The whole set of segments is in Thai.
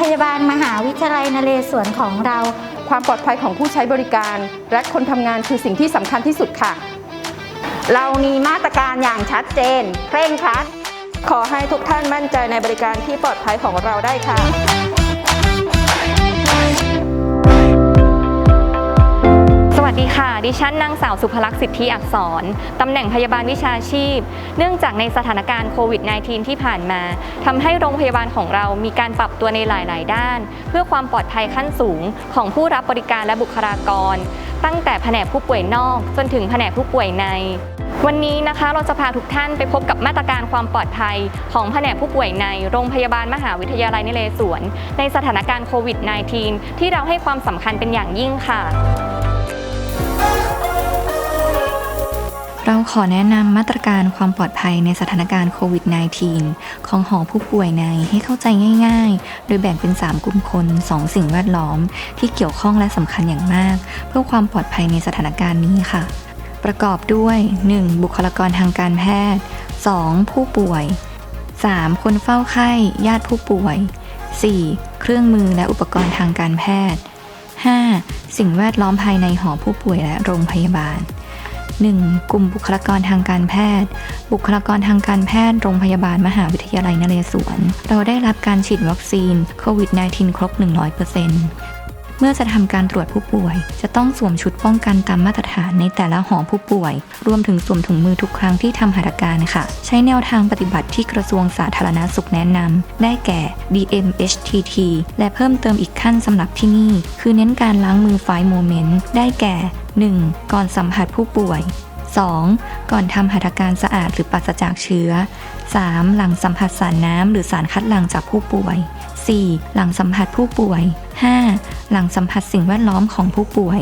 พยาบาลมหาวิทยาลัยนเรศวรของเรา ความปลอดภัยของผู้ใช้บริการ และคนทำงานคือสิ่งที่สำคัญที่สุดค่ะ เรามีมาตรการอย่างชัดเจนเคร่งครัด ขอให้ทุกท่านมั่นใจในบริการที่ปลอดภัยของเราได้ค่ะ วัสดีค่ะ ดิฉันนางสาวสุภลักษณ์สิทธิอักษร ตำแหน่งพยาบาลวิชาชีพ เนื่องจากในสถานการณ์โควิด -19 ที่ผ่านมา ทำให้โรงพยาบาลของเรามีการปรับตัวในหลาย ๆ ด้าน เพื่อความปลอดภัยขั้นสูงของผู้รับบริการและบุคลากร ตั้งแต่แผนกผู้ป่วยนอก จนถึงแผนกผู้ป่วยในวันนี้นะคะเราจะพาทุกท่านไปพบกับมาตรการความปลอดภัย ของแผนกผู้ป่วยในโรงพยาบาลมหาวิทยาลัยนเรศวรในสถานการณ์โควิด -19 ที่เราให้ความสำคัญเป็นอย่างยิ่งค่ะ เราขอแนะนำมาตรการความปลอดภัยในสถานการณ์โควิด -19 ของหอผู้ป่วยในให้เข้าใจง่ายๆ โดยแบ่งเป็น 3 กลุ่มคน 2 สิ่งแวดล้อม ที่เกี่ยวข้องและสำคัญอย่างมาก เพื่อความปลอดภัยในสถานการณ์นี้ค่ะ ประกอบด้วย 1. บุคลากรทางการแพทย์ 2. ผู้ป่วย 3. คนเฝ้าไข้ ญาติผู้ป่วย 4. เครื่องมือและอุปกรณ์ทางการแพทย์ 5. สิ่งแวดล้อมภายในหอผู้ป่วยและโรงพยาบาล 1. กลุ่มบุคลากรทางการแพทย์ บุคลากรทางการแพทย์โรงพยาบาลมหาวิทยาลัยนเรศวร เราได้รับการฉีดวัคซีนโควิด -19 ครบ 100%เมื่อจะทำการตรวจผู้ป่วย จะต้องสวมชุดป้องกันตามมาตรฐานในแต่ละหอผู้ป่วย รวมถึงสวมถุงมือทุกครั้งที่ทำหัตถการค่ะ ใช้แนวทางปฏิบัติที่กระทรวงสาธารณาสุขแนะนำได้แก่ DMHTT และเพิ่มเติมอีกขั้นสำหรับที่นี่ คือเน้นการล้างมือไฟโมเมนต์ได้แก่ 1. ก่อนสัมผัสผู้ป่วย 2. ก่อนทำหัตถการสะอาดหรือปราศจากเชื้อ 3. หลังสัมผัสสารน้ำหรือสารคัดหลั่งจากผู้ป่วย 4. หลังสัมผัสผู้ป่วย 5. หลังสัมผัสสิ่งแวดล้อมของผู้ป่วย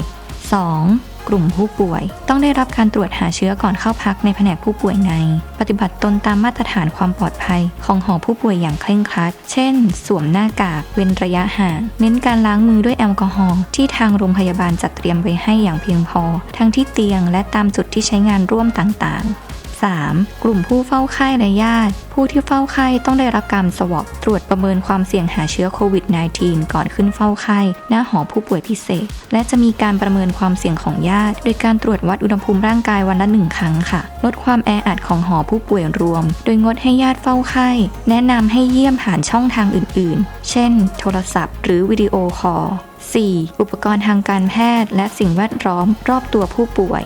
2. กลุ่มผู้ป่วย ต้องได้รับการตรวจหาเชื้อก่อนเข้าพักในแผนกผู้ป่วยใน ปฏิบัติตนตามมาตรฐานความปลอดภัย ของหอผู้ป่วยอย่างเคร่งครัด เช่น สวมหน้ากาก เว้นระยะห่าง เน้นการล้างมือด้วยแอลกอฮอล์ที่ทางโรงพยาบาลจัดเตรียมไว้ให้อย่างเพียงพอ ทั้งที่เตียงและตามจุดที่ใช้งานร่วมต่างๆ 3. กลุ่มผู้เฝ้าไข้และญาติ ผู้ที่เฝ้าไข้ต้องได้รับการสวอปตรวจประเมินความเสี่ยงหาเชื้อโควิด -19 ก่อนขึ้นเฝ้าไข้หน้าหอผู้ป่วยพิเศษ และจะมีการประเมินความเสี่ยงของญาติ โดยการตรวจวัดอุณหภูมิร่างกายวันละหนึ่งครั้งค่ะ ลดความแออัดของหอผู้ป่วยรวม โดยงดให้ญาติเฝ้าไข้ แนะนำให้เยี่ยมผ่านช่องทางอื่น ๆ เช่น โทรศัพท์ หรือวิดีโอคอล 4. อุปกรณ์ทางการแพทย์และสิ่งแวดล้อมรอบตัวผู้ป่วย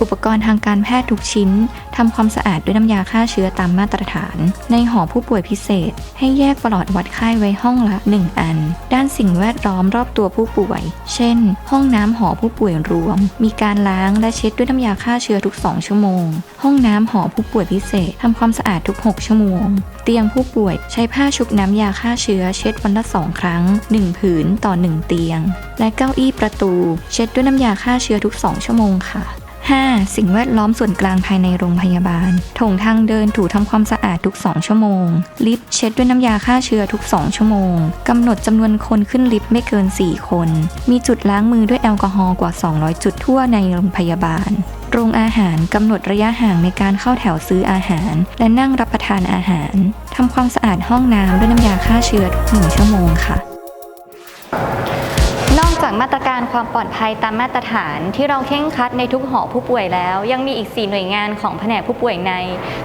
อุปกรณ์ทางการแพทย์ทุกชิ้นทำความสะอาดด้วยน้ำยาฆ่าเชื้อตามมาตรฐาน ในหอผู้ป่วยพิเศษ ให้แยกปลอดวัดไข้ไว้ห้องละ 1 อัน ด้านสิ่งแวดล้อมรอบตัวผู้ป่วย เช่น ห้องน้ำหอผู้ป่วยรวม มีการล้างและเช็ดด้วยน้ำยาฆ่าเชื้อทุก 2 ชั่วโมง ห้องน้ำหอผู้ป่วยพิเศษทำความสะอาดทุก 6 ชั่วโมง เตียงผู้ป่วยใช้ผ้าชุบน้ำยาฆ่าเชื้อเช็ดวันละสองครั้ง 1 ผืนต่อ 1 เตียง และเก้าอี้ประตู เช็ดด้วยน้ำยาฆ่าเชื้อทุก 2 ชั่วโมงค่ะ 5. สิ่งแวดล้อมส่วนกลางภายในโรงพยาบาลถงทางเดินถูทำความสะอาดทุก 2 ชั่วโมง ลิฟต์เช็ดด้วยน้ำยาฆ่าเชื้อทุก 2 ชั่วโมงกำหนดจำนวนคนขึ้นลิฟต์ไม่เกิน 4 คน มีจุดล้างมือด้วยแอลกอฮอล์กว่า 200 จุดทั่วในโรงพยาบาลโรงอาหารกำหนดระยะห่างในการเข้าแถวซื้ออาหาร และนั่งรับประทานอาหารทำความสะอาดห้องน้ำด้วยน้ำยาฆ่าเชื้อทุกหนึ่งชั่วโมงค่ะ จากมาตรการความปลอดภัยตามมาตรฐานที่เราเข่งคัดในทุกหอผู้ป่วยแล้ว ยังมีอีก 4 หน่วยงานของแผนกผู้ป่วยใน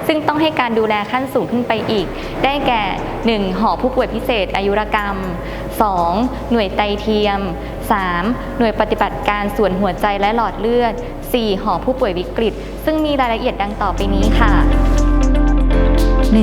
ซึ่งต้องให้การดูแลขั้นสูงขึ้นไปอีก ได้แก่ 1. หอผู้ป่วยพิเศษอายุรกรรม 2. หน่วยไตเทียม 3. หน่วยปฏิบัติการส่วนหัวใจและหลอดเลือด 4. หอผู้ป่วยวิกฤต ซึ่งมีรายละเอียดดังต่อไปนี้ค่ะ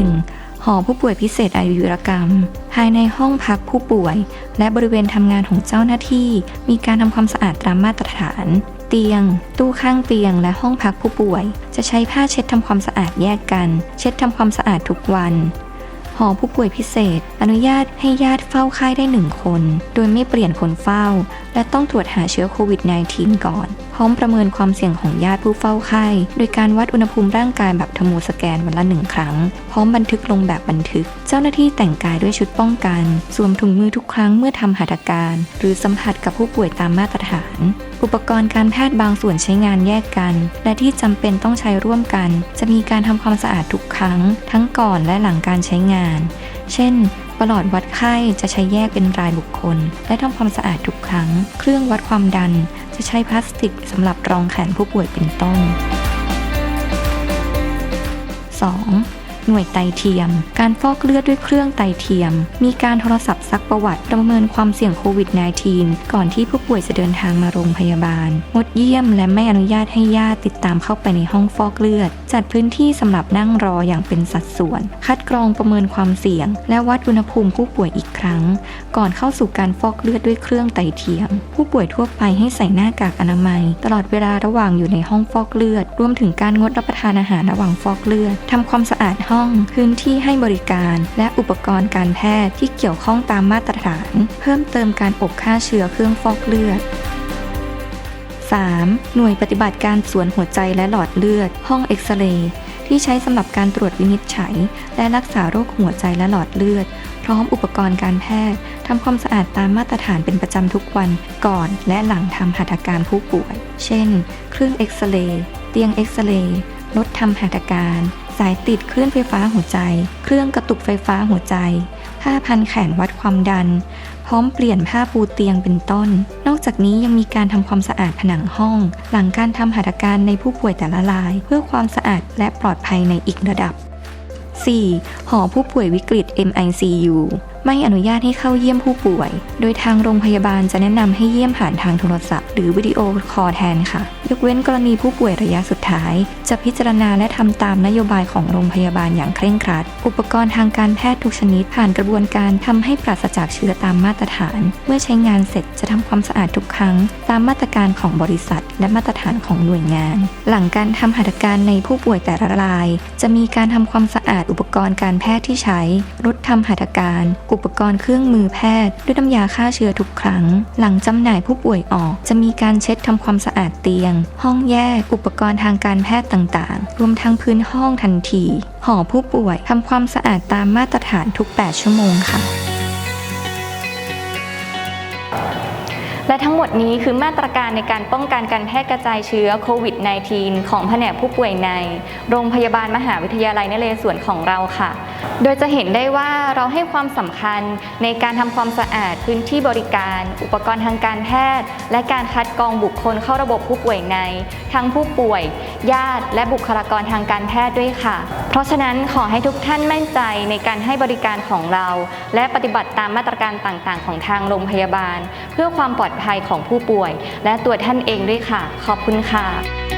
1. หอผู้ป่วยพิเศษอายุรกรรม ภายในห้องพักผู้ป่วย และบริเวณทำงานของเจ้าหน้าที่ มีการทำความสะอาดตามมาตรฐาน เตียง ตู้ข้างเตียงและห้องพักผู้ป่วย จะใช้ผ้าเช็ดทำความสะอาดแยกกัน เช็ดทำความสะอาดทุกวันหอผู้ป่วยพิเศษ อนุญาตให้ญาติเฝ้าไข้ได้หนึ่งคน โดยไม่เปลี่ยนคนเฝ้า และต้องตรวจหาเชื้อโควิด -19 ก่อน พร้อมประเมินความเสี่ยงของญาติผู้เฝ้าไข้ โดยการวัดอุณหภูมิร่างกายแบบทโมสแกนวันละหนึ่งครั้ง พร้อมบันทึกลงแบบบันทึก เจ้าหน้าที่แต่งกายด้วยชุดป้องกัน สวมถุงมือทุกครั้งเมื่อทำหัตถการ หรือสัมผัสกับผู้ป่วยตามมาตรฐาน อุปกรณ์การแพทย์บางส่วนใช้งานแยกกัน และที่จำเป็นต้องใช้ร่วมกัน จะมีการทำความสะอาดทุกครั้ง ทั้งก่อนและหลังการใช้งาน เช่นประหลอดวัดไข้จะใช้แยกเป็นรายบุคคล และทำความสะอาดทุกครั้ง เครื่องวัดความดัน จะใช้พลาสติกสำหรับรองแขนผู้ป่วยเป็นต้น 2. หน่วยไตเทียม การฟอกเลือดด้วยเครื่องไตเทียม มีการโทรศัพท์ซักประวัติประเมินความเสี่ยงโควิด -19 ก่อนที่ผู้ป่วยจะเดินทางมาโรงพยาบาล งดเยี่ยมและไม่อนุญาตให้ญาติติดตามเข้าไปในห้องฟอกเลือด จัดพื้นที่สำหรับนั่งรออย่างเป็นสัดส่วน คัดกรองประเมินความเสี่ยง และวัดอุณหภูมิผู้ป่วยอีกครั้ง ก่อนเข้าสู่การฟอกเลือดด้วยเครื่องไตเทียม ผู้ป่วยทั่วไปให้ใส่หน้ากากอนามัย ตลอดเวลาระหว่างอยู่ในห้องฟอกเลือด รวมถึงการงดรับประทานอาหารระหว่างฟอกเลือดทำความสะอาดห้องพื้นที่ให้บริการ และอุปกรณ์การแพทย์ที่เกี่ยวข้องตามมาตรฐาน เพิ่มเติมการอบฆ่าเชื้อเครื่องฟอกเลือด 3. หน่วยปฏิบัติการสวนหัวใจและหลอดเลือด ห้องเอ็กซเรย์ที่ใช้สำหรับการตรวจวินิจฉัย และรักษาโรคหัวใจและหลอดเลือด พร้อมอุปกรณ์การแพทย์ทำความสะอาดตามมาตรฐานเป็นประจำทุกวันก่อนและหลังทำหัตถการผู้ป่วย เช่น เครื่องเอ็กซเรย์เตียงเอ็กซเรย์รถทำหัตถการ สายติดเคลื่อนไฟฟ้าหัวใจ เครื่องกระตุกไฟฟ้าหัวใจ ผ้าพันแขนวัดความดัน พร้อมเปลี่ยนผ้าปูเตียงเป็นต้น นอกจากนี้ยังมีการทำความสะอาดผนังห้อง หลังการทำหัตถการในผู้ป่วยแต่ละราย เพื่อความสะอาดและปลอดภัยในอีกระดับ 4. หอผู้ป่วยวิกฤต MICU ไม่อนุญาตให้เข้าเยี่ยมผู้ป่วย โดยทางโรงพยาบาลจะแนะนำให้เยี่ยมผ่านทางโทรศัพท์ หรือวิดีโอคอลแทนค่ะ ยกเว้นกรณีผู้ป่วยระยะสุดท้าย จะพิจารณาและทำตามนโยบายของโรงพยาบาลอย่างเคร่งครัด อุปกรณ์ทางการแพทย์ทุกชนิดผ่านกระบวนการทำให้ปราศจากเชื้อตามมาตรฐาน เมื่อใช้งานเสร็จจะทำความสะอาดทุกครั้ง ตามมาตรการของบริษัท และมาตรฐานของหน่วยงาน หลังการทำหัตถการในผู้ป่วยแต่ละราย จะมีการทำความสะอาดอุปกรณ์การแพทย์ที่ใช้รถทำหัตถการอุปกรณ์เครื่องมือแพทย์ ด้วยน้ำยาฆ่าเชื้อทุกครั้ง หลังจำหน่ายผู้ป่วยออก จะมีการเช็ดทำความสะอาดเตียง ห้องแยก อุปกรณ์ทางการแพทย์ต่างๆ รวมทั้งพื้นห้องทันที หอผู้ป่วยทำความสะอาดตามมาตรฐานทุก 8 ชั่วโมงค่ะและทั้งหมดนี้คือมาตรการในการป้องกันการแพร่กระจายเชื้อโควิด -19 ของแผนกผู้ป่วยใน โรงพยาบาลมหาวิทยาลัยนเรศวรของเราค่ะโดยจะเห็นได้ว่าเราให้ความสำคัญในการทำความสะอาดพื้นที่บริการ อุปกรณ์ทางการแพทย์ และการคัดกรองบุคคลเข้าระบบผู้ป่วยใน ทั้งผู้ป่วย ญาติ และบุคลากรทางการแพทย์ด้วยค่ะ เพราะฉะนั้นขอให้ทุกท่านมั่นใจในการให้บริการของเรา และปฏิบัติตามมาตรการต่างๆ ของทางโรงพยาบาล เพื่อความปลอดภัยของผู้ป่วย และตัวท่านเองด้วยค่ะ ขอบคุณค่ะ